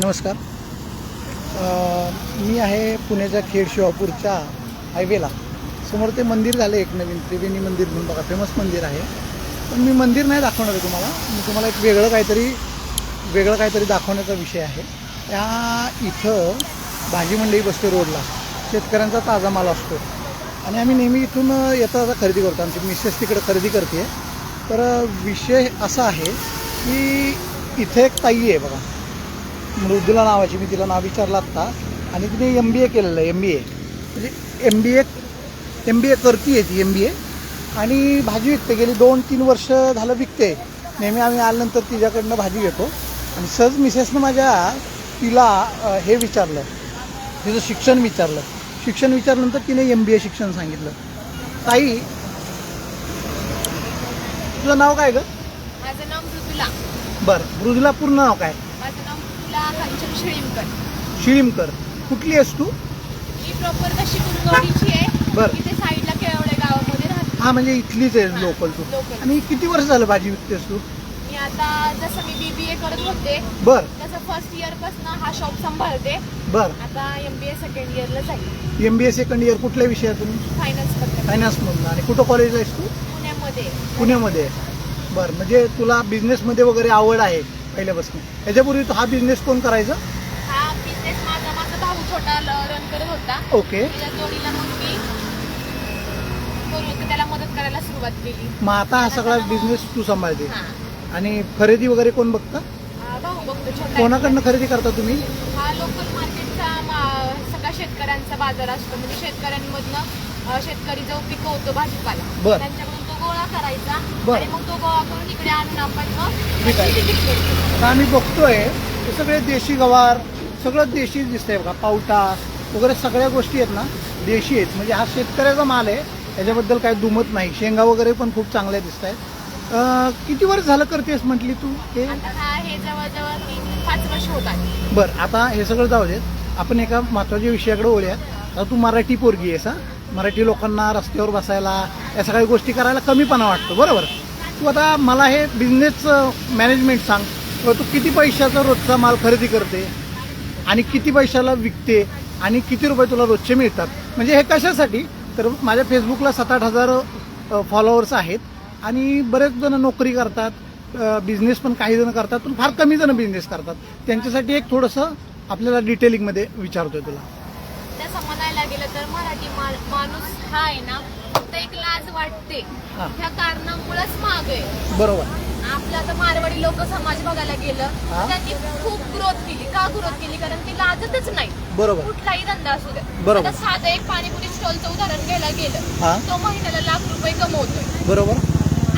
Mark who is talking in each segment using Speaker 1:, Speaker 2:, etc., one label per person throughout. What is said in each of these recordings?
Speaker 1: नमस्कार. मी आहे पुण्याच्या खेड शिवापूरच्या हायवेला. समोर ते मंदिर झालं एक नवीन त्रिवेणी मंदिर म्हणून बघा फेमस मंदिर आहे. पण मी मंदिर नाही दाखवणार आहे तुम्हाला. मी तुम्हाला एक वेगळं काहीतरी वेगळं काहीतरी दाखवण्याचा विषय आहे. त्या इथं भाजी मंडई बसते रोडला. शेतकऱ्यांचा ताजा माल असतो. आणि आम्ही नेहमी इथून येता जाता खरेदी करतो. आमची मिसेस तिकडे खरेदी करते. तर विषय असा आहे की इथे एक ताई आहे बघा. मृदुला नावाची मी तिला नाव विचारलं आत्ता. आणि तिने एम बी ए केलेलं आहे एम बी ए म्हणजे M B A M B ए करते आहे ती एम बी ए आणि भाजी विकते गेली दोन तीन वर्ष झालं विकते. नेहमी आम्ही आल्यानंतर तिच्याकडनं भाजी घेतो. आणि सहज मिसेसनं माझ्या तिला हे विचारलं. तिचं शिक्षण विचारलं. शिक्षण विचारल्यानंतर तिने एम बी ए शिक्षण सांगितलं. ताई तुझं नाव काय गं?
Speaker 2: माझं नाव मृदुला.
Speaker 1: बरं मृदुला पूर्ण नाव काय?
Speaker 2: कांचन शिळीमकर.
Speaker 1: शिळीमकर. कुठली आहेस तू?
Speaker 2: मी प्रॉपर तशी कुंदवाडीची आहे.
Speaker 1: बरं.
Speaker 2: इथे साईडला केळवडे गावामध्ये राहते.
Speaker 1: हा म्हणजे इथलीच आहे लोकल तू.
Speaker 2: local.
Speaker 1: आणि किती वर्ष झालं भाजी विकतेस तू?
Speaker 2: मी आता जसं मी बी बी ए करत होते
Speaker 1: बर.
Speaker 2: तसं फर्स्ट इयरपासून हा शॉप सांभाळते.
Speaker 1: बर.
Speaker 2: आता एम बी ए सेकंड इयरला जाईल.
Speaker 1: M B A second year कुठल्या विषयातून
Speaker 2: फायनान्स करते
Speaker 1: फायनान्समधून आणि कुठं कॉलेज आहेस तू?
Speaker 2: पुण्यामध्ये.
Speaker 1: पुण्यामध्ये. आहे. बरं म्हणजे तुला बिझनेसमध्ये वगैरे आवड आहे. पहिल्यापासून. याच्यापूर्वी तू हा बिझनेस कोण करायचा?
Speaker 2: हा बिझनेस माझा माझा भाऊ छोटा रन करत होता.
Speaker 1: ओके
Speaker 2: त्याच्या जोडीला मग मी करून त्याला मदत करायला सुरुवात केली.
Speaker 1: मग आता हा सगळा बिझनेस तू सांभाळते.
Speaker 2: हा.
Speaker 1: आणि खरेदी वगैरे कोण बघतं?
Speaker 2: हा, भाऊ बघतो छोटा.
Speaker 1: कोणाकडनं खरेदी करता तुम्ही?
Speaker 2: हा लोकल मार्केटचा मा- सगळा शेतकऱ्यांचा बाजार असतो. म्हणजे शेतकऱ्यांमधनं अ, शेतकरी जो पिकवतो भाजीपाला.
Speaker 1: बर.
Speaker 2: त्यांच्याकडून गोळा करायचा
Speaker 1: बर.
Speaker 2: आणि मग तो गोळा करून इकडे आणून आपण मग
Speaker 1: विकायचा.
Speaker 2: त्याची विक्री करतो.
Speaker 1: आता आम्ही बघतोय हे सगळे देशी गवार सगळं देशी दिसतंय बघा पावटा वगैरे सगळ्या गोष्टी आहेत ना देशी आहेत. म्हणजे हा शेतकऱ्याचा माल आहे त्याच्याबद्दल काही दुमत नाही. शेंगा वगैरे पण खूप चांगल्या दिसत आहेत किती वर्ष झालं करतेस म्हटली तू हे?
Speaker 2: आता हा हे जवळजवळ तीन पाच वर्ष होतात
Speaker 1: बरं आता हे सगळं जाऊ देत. आपण एका महत्त्वाच्या विषयाकडे बोलूया आता तू मराठी पोरगी आहेस हा? मराठी लोकांना रस्त्यावर बसायला या सगळ्या गोष्टी करायला कमीपणा वाटतो बरोबर? तू आता मला हे बिझनेस मॅनेजमेंट सांग. किंवा तू किती पैशाचा रोजचा माल खरेदी करते आणि किती पैशाला विकते आणि किती रुपये तुला रोजचे मिळतात? म्हणजे हे कशासाठी? तर माझ्या फेसबुकला सात आठ हजार फॉलोअर्स आहेत आणि बरेच जण नोकरी करतात बिझनेस पण काही जण करतात पण फार कमी जण बिझनेस करतात. त्यांच्यासाठी एक थोडंसं आपल्याला डिटेलिंगमध्ये विचारतोय तुला.
Speaker 2: तसं म्हणायला गेलं तर मराठी माणूस हा आहे ना फक्त एक लाज वाटते. ह्या कारणामुळेच माग आहे.
Speaker 1: बरोबर.
Speaker 2: आपला तर मारवाडी लोक समाज बघायला गेलं त्यांनी खूप ग्रोथ केली. का ग्रोथ केली? कारण ती लाजतच नाही.
Speaker 1: बरोबर.
Speaker 2: कुठलाही धंदा असू द्या.
Speaker 1: बरोबर.
Speaker 2: आता साधं एक पाणीपुरी स्टॉलचं उदाहरण घ्यायला गेलं तो महिन्याला लाख रुपये कमवतोय.
Speaker 1: बरोबर.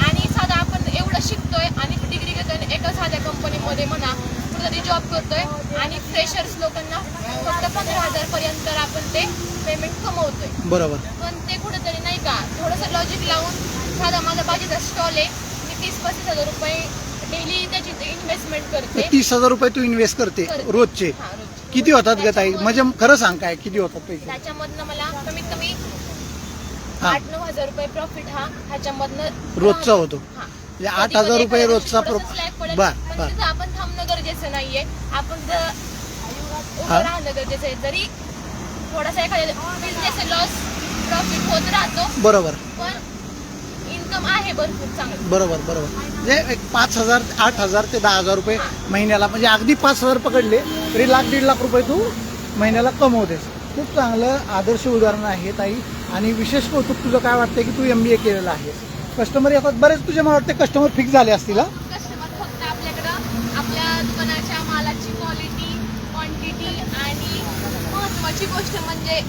Speaker 2: आणि साधा आपण एवढं शिकतोय आणि डिग्री घेतोय एका साध्या कंपनीमध्ये म्हणा कुठेतरी जॉब करतोय आणि फ्रेशर्स लोकांना फक्त पंधरा हजार पर्यंत आपण ते पेमेंट कमवतोय.
Speaker 1: बरोबर.
Speaker 2: पण ते कुठेतरी नाही का थोडंसं लॉजिक लावून साधा माझा भाजीचा स्टॉल आहे मी तीस पस्तीस हजार रुपये डेली त्याची इन्व्हेस्टमेंट करते.
Speaker 1: तीस हजार रुपये तू इन्व्हेस्ट करते
Speaker 2: करते.
Speaker 1: रोजचे.
Speaker 2: हा, रोजचे.
Speaker 1: किती होतात ग ताई? म्हणजे खरं सांग काय किती होतात पैसे?
Speaker 2: त्याच्यामधनं मला कमीत कमी
Speaker 1: हा.
Speaker 2: आठ नऊ हजार रुपये प्रॉफिट हा ह्याच्यामधनं
Speaker 1: रोजचा होतो.
Speaker 2: हा.
Speaker 1: म्हणजे आठ हजार रुपये रोजचा प्रो बर
Speaker 2: पण
Speaker 1: बर.
Speaker 2: तिथं आपण थांबणं गरजेचं नाहीये आपण जर उभं. राहणं गरजेचं आहे. जरी थोडासा एखाद्या बिझनेस लॉस प्रॉफिट होत राहतो
Speaker 1: बरोबर.
Speaker 2: पण इन्कम आहे भरपूर चांगलं.
Speaker 1: बरोबर बरोबर. म्हणजे एक पाच हजार आठ हजार ते दहा हजार रुपये महिन्याला म्हणजे अगदी पाच हजार पकडले तरी लाख दीड लाख रुपये तू महिन्याला कमवतेस. खूप चांगलं आदर्श उदाहरण आहे ताई आणि विशेष कौतुक तुझं काय वाटतं की तू एम बी ए केलेलं आहे कस्टमर येतात. बरेच तुझे मला वाटते कस्टमर फिक्स झाले असतील हा?
Speaker 2: कस्टमर फक्त आपल्याकडं आपल्या दुकानाच्या मालाची क्वालिटी क्वांटिटी आणि महत्वाची गोष्ट म्हणजे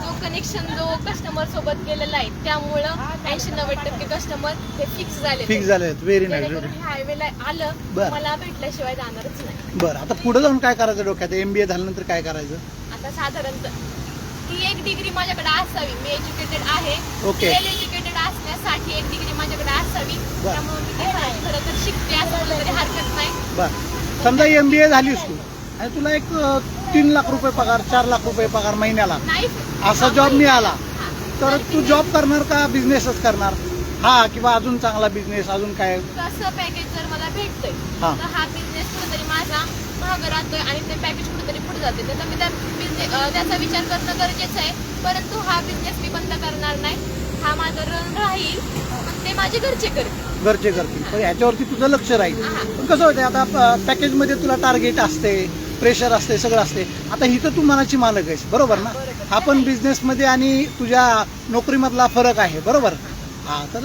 Speaker 2: जो कनेक्शन जो कस्टमर सोबत केलेला आहे त्यामुळं ऐंशी नव्वद टक्के कस्टमर हे फिक्स झाले
Speaker 1: फिक्स झाले आहेत. व्हेरी नाईस
Speaker 2: जेणेकरून हायवेला आलं
Speaker 1: बरं.
Speaker 2: मला भेटल्याशिवाय जाणारच नाही.
Speaker 1: बरं आता पुढे जाऊन काय करायचं डोक्यात? एम बी ए झाल्यानंतर काय करायचं?
Speaker 2: आता साधारणतः ती एक डिग्री माझ्याकडे असावी. मी एज्युकेटेड आहे.
Speaker 1: Okay.
Speaker 2: असण्यासाठी एक डिग्री माझ्याकडे असावी.
Speaker 1: बरं.
Speaker 2: त्यामुळे मी ते खरं तर शिकते असं तरी हरकत नाही.
Speaker 1: बरं. समजा एम बी ए झालीस तू आणि तुला एक अं, तीन लाख रुपये पगार चार लाख रुपये पगार महिन्याला.
Speaker 2: नाही.
Speaker 1: असा job मिळाला,
Speaker 2: हा.
Speaker 1: तर तू जॉब करणार का? बिझनेसच करणार? हा किंवा अजून चांगला बिझनेस अजून काय?
Speaker 2: कसं पॅकेज जर मला भेटतंय
Speaker 1: हा.
Speaker 2: तर हा बिझनेस कुठेतरी माझा महाग राहतोय आणि ते पॅकेज कुठेतरी पुढे जाते. तर मी त्या अं, त्याचा विचार करणं गरजेचं आहे. परंतु हा बिझनेस मी बंद करणार नाही. हा माझा राहील. पण ते माझे घरचे करतील.
Speaker 1: घरचे करतील. पण ह्याच्यावरती तुझं लक्ष राहील.
Speaker 2: हा.
Speaker 1: पण कसं होतं आता पॅकेजमध्ये तुला टार्गेट असते प्रेशर असते सगळं असते. आता इथं तू मनाची मालक आहेस बरोबर ना? हा पण बिझनेसमध्ये आणि तुझ्या नोकरीमधला फरक आहे बरोबर? हा तर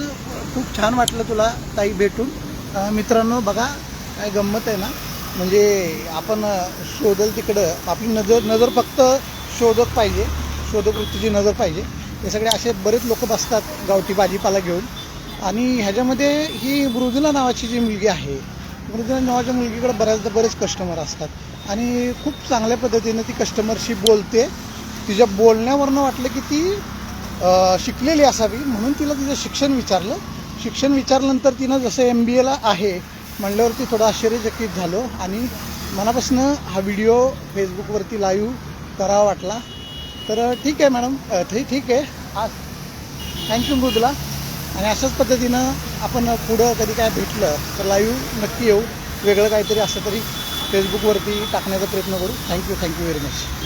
Speaker 1: खूप छान वाटलं तुला ताई भेटून. अं, मित्रांनो बघा काय गंमत आहे ना? म्हणजे आपण अं, शोधल तिकडं. आपली नजर नजर फक्त शोधक पाहिजे. शोधक वृत्तीची नजर पाहिजे. हे सगळे असे बरेच लोक बसतात गावठी भाजीपाला घेऊन. आणि ह्याच्यामध्ये ही मृदुला नावाची जी मुलगी आहे मृदुला नावाच्या मुलगीकडे बऱ्याचदा बरेच कस्टमर असतात. आणि खूप चांगल्या पद्धतीने ती कस्टमरशी बोलते. तिच्या बोलण्यावरनं वाटलं की ती शिकलेली असावी म्हणून तिला तिचं शिक्षण विचारलं. शिक्षण विचारल्यानंतर तिनं जसं एम बी एला आहे म्हणल्यावरती थोडं आश्चर्यचकित झालो आणि मनापासून हा व्हिडिओ फेसबुकवरती लाईव्ह करावा वाटला. तर ठीक आहे मॅडम. ठीक ठीक आहे. आज थँक्यू मृदुला. आणि अशाच पद्धतीनं आपण पुढं कधी काय भेटलं तर लाईव्ह नक्की येऊ. वेगळं काहीतरी असं तरी फेसबुकवरती टाकण्याचा प्रयत्न करू. Thank you thank you very much